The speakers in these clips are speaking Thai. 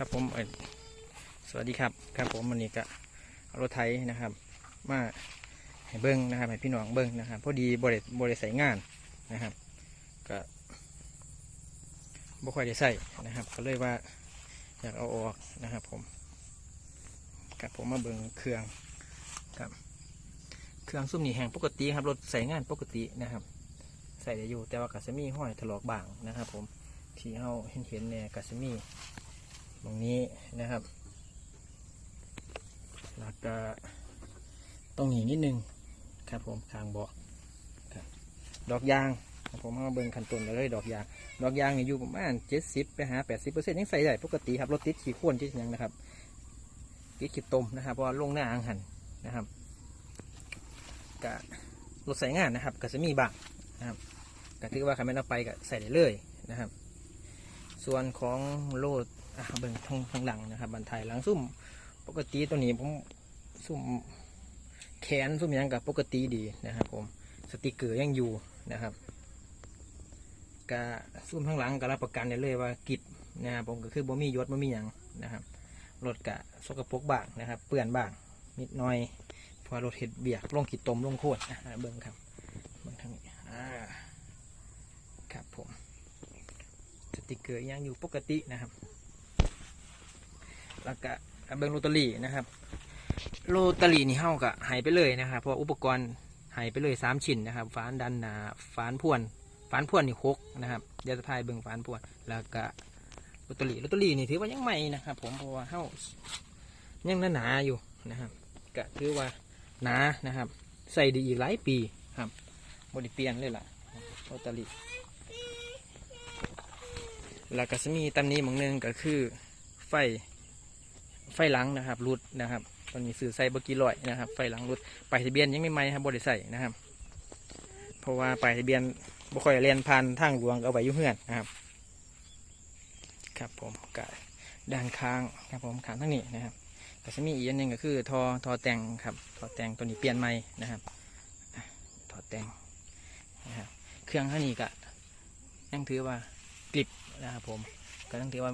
ครับผมสวัสดีครับครับผมวันนี้ก็เอารถไถนะครับ มาให้เบิ้งนะครับให้พี่น้องเบิ้งนะครับพอดีบริบริใส่งานนะครับ ก็บ่ค่อยได้ใส่นะครับ ก็เลยว่าอยากเอาออกนะครับผมครับผมมาเบิ้งเครื่องครับ เครื่องซุ่มนี่แห่งปกติครับรถใส่งานปกตินะครับ ใส่ได้อยู่แต่ว่ากัสมีห้อยถลอกบางนะครับ ผมที่เราเห็นเห็นเนี่ยกัสมี ตรงนี้นะครับ แล้วก็ตรงนี้นิดนึงครับผมทางเบาะดอกยางครับผมเอาเบิ่งขั้นต้นเลยดอกยาง ดอกยางเนี่ยอยู่ประมาณเจ็ดสิบไปหาแปดสิบเปอร์เซ็นต์ยังใส่ได้ปกติครับรถติดขี่ข้วนที่ยังนะครับติดขีดตมนะครับเพราะว่าลงหน้าอ่างหันนะครับกะรถใส่งานนะครับก็จะมีบางนะครับก็ถือว่าใครไม่เอาไปก็ใส่ได้เลยนะครับ ส่วนของโลด เบิ่งทางทางหลังนะครับบันไทยหลังซุ่มปกติตัวนี้ผมซุ่มแขนซุ่มยังกับปกติดีนะครับผมสติกเกอร์ยังอยู่นะครับกะซุ่มข้างหลังก็รับประกันได้เลยว่ากิบนะครับผมก็คือบ่มียศบ่มีหยังนะครับรถกะสกปรกบ้างนะครับ เปื้อนบ้างนิดหน่อยพอรถเห็ดเบียกลงขีดตมลงโคตรอะเบิ่งครับเบิ่งทางนี้อ่าครับผมสติกเกอร์ยังอยู่ปกตินะครับ แล้วก็เบิ้งโรตารี่นะครับโรตารี่นี่เฮากะหายไปเลยนะครับเพราะอุปกรณ์หายไปเลยสามชิ้นนะครับฝานดันหนาฝานพ่วนฝานพ่วนนี่หกนะครับเดี๋ยวจะพายเบิ้งฝานพ่วน แล้วก็โรตารี่โรตารี่นี่ถือว่ายังใหม่นะครับผมเพราะว่าเฮายังหนาๆอยู่นะครับก็ถือว่าหนานะครับ ใส่ไดีอีกหลายปีครับบริเปลี่ยนเลยล่ะโรตารี่แล้วก็จะมีตำนี้บางหนึงก็คือไฟ ไฟหลังนะครับรุดนะครับตอนนี้สื่อใส่บอร์กี่ร้อยนะครับ ไฟหลังรุดไปายทะเบียนยังไม่ไหมครับบริใส่นะครับ เพราะว่าไปายทะเบียนบ่ค่อยเรียนผ่านทางหลวงเอาไว้ยุ่เพื่อนนะครับครับผมกะด้านข้างครับผมข้างทั้งนี้นะครับก็จะมีอีกอันหนึ่งก็คือทอทอแต่งครับทอแต่งตัวนี้เปลี่ยนใหม่นะครับทอแต่งนะครับเครื่องข้างนี้ก็ยังถือว่ากลิบนะครับผมก็ต้องถือว่า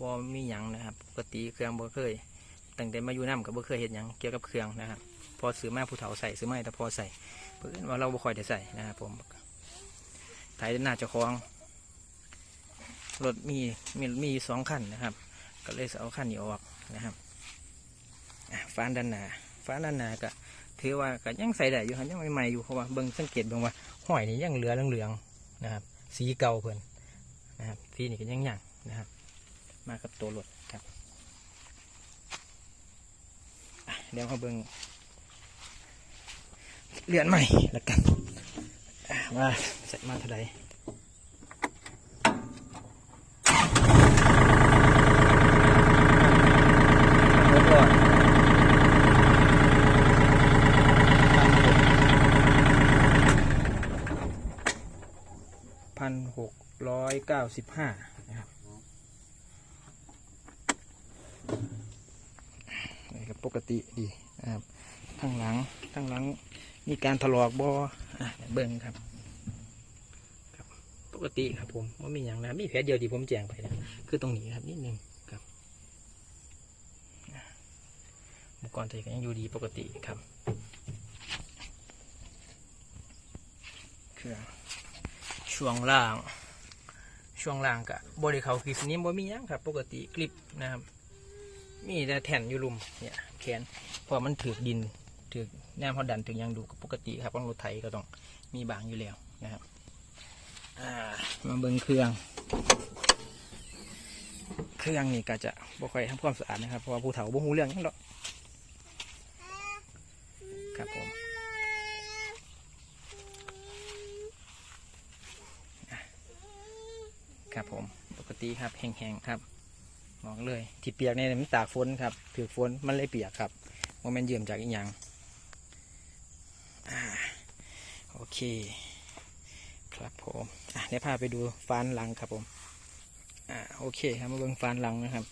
บ่มีหยังนะครับปกติเครื่องบ่เคยตั้งแต่มาอยู่น้ำก็บ่เคยเห็นหยังเกี่ยวกับเครื่องนะครับ พอซื้อมาผู้เฒ่าใส่ซื้อมาแต่พอใส่เพื่อนว่าเราบ่ค่อยได้ใส่นะครับผมถ่ายหน้าเจ้าของรถมีมีมีสองคันนะครับ ก็เลยเอาคันนี้ออกนะครับฟ้านด้านหน้าฟ้านด้านหน้าก็ถือว่าก็ยังใส่ได้อยู่ครับยังใหม่ๆอยู่เพราะว่าเบิ่งสังเกตเบิ่งว่าห้อยนี่ยังเหลือเหลืองๆนะครับ สีเก่าเพิ่นนะครับฟีนี่ก็ยังยังนะครับ มากับตัวรถครับเดี๋ยวมาเบิ่งเลื่อนใหม่แล้วกันอะมาใส่มาเท่าไหร่รถก่อนพันหกร้อยเก้าสิบห้า นี่ก็ปกติดีนะครับข้งหลังข้งหลังมีการถลอกบออะเบิ้งครับครับ ปกติครับผมว่ามีอย่างนะมีแผลเดียวที่ผมแจ้งไปนะคือตรงนี้ครับนิดนึงครับอุปกรณ์ตัวก็ยังอยู่ดีปกติครับเครื่องช่วงล่างช่วงล่างกะบริเขาคลิปนี้บ่มีหยังครับ ปกติคลิปนะครับ มีแต่แผ่นอยู่ลุมเนี่ยแขนเพอมันถือดินถือแนมเขาดันถึงยังดูปกติครับของรถไถก็ต้องมีบางอยู่แล้วนะครับมาเบิ่งเครื่อง เครื่องนี่ก็จะบ่ค่อยทำความสะอาดนะครับเพราะว่าผู้เฒ่าบ่ฮู้เรื่องหยังดอกครับผมครับผมปกติครับแห้งๆครับ บอกเลย ที่เปียกเนี่ยมันตากฝนครับถือฝนมันเลยเปียกครับว่ามันเยื่อมจากอีหยังอ่าโอเค ครับผมอะเดี๋ยวพาไปดูฟานหลังครับผมอ่าโอเคครับมาเบิ่งฟานหลังนะครับ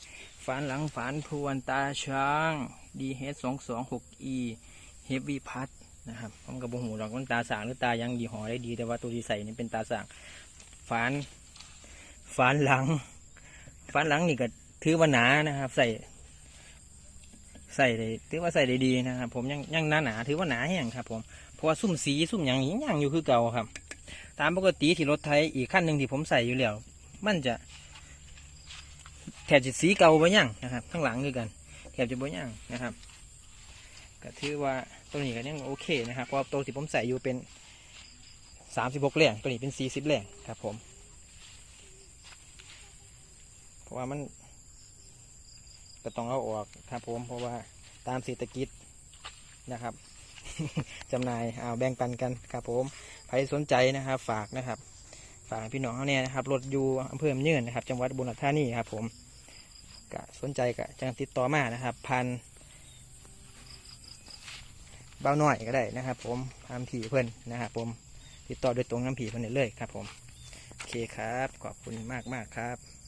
ฟานหลังฟานพวนตาช้าง DH สองสองหก E Heavy พัดนะครับผมกับบุหูดอกมันตาสางหรือตายังดีหอได้ดี แต่ว่าตัวที่ใส่นี่เป็นตาสางฟานฝานหลังฝานหลังนี่ก็ ถือว่าหนานะครับ ใส่ ใส่ได้ถือว่าใส่ได้ดีนะครับ ผมยังยังหนาหนาถือว่าหนาแห้งครับ ผมเพราะว่าซุ่มสีซุ่มหยังนี้ยังอยู่คือเก่าครับ ตามปกติที่รถไทยอีกขั้นหนึ่งที่ผมใส่อยู่แล้วมันจะแถบจะสีเก่าบ่ยังนะครับ ข้างหลังคือกัน แถบจะบ่ยังนะครับก็ถือว่าตัวนี้ก็ยังโอเคนะครับเพราะตัวที่ผมใส่อยู่เป็นสามสิบหกแรงตัวนี้เป็นสี่สิบแรงครับผม เพราะว่ามัน ก็ต้องเอาออกครับผมเพราะว่าตามเศรษฐกิจนะครับจำหน่ายเอาแบ่งปันกันครับผมใครสนใจนะครับ ฝากนะครับ ฝากพี่น้องเขาเนี่ยนะครับรถอยู่อำเภอเมืองนะครับ จังหวัดอุบุรีธานีครับ ผมก็สนใจก็จังติดต่อมานะครับพันเบาหน่อยก็ได้นะครับ ผมพามผีเพื่อนนะครับผมติดต่อโดยตรงน้ำผีเพื่อนเลยครับ ผมโอเคครับ ขอบคุณมากมากครับ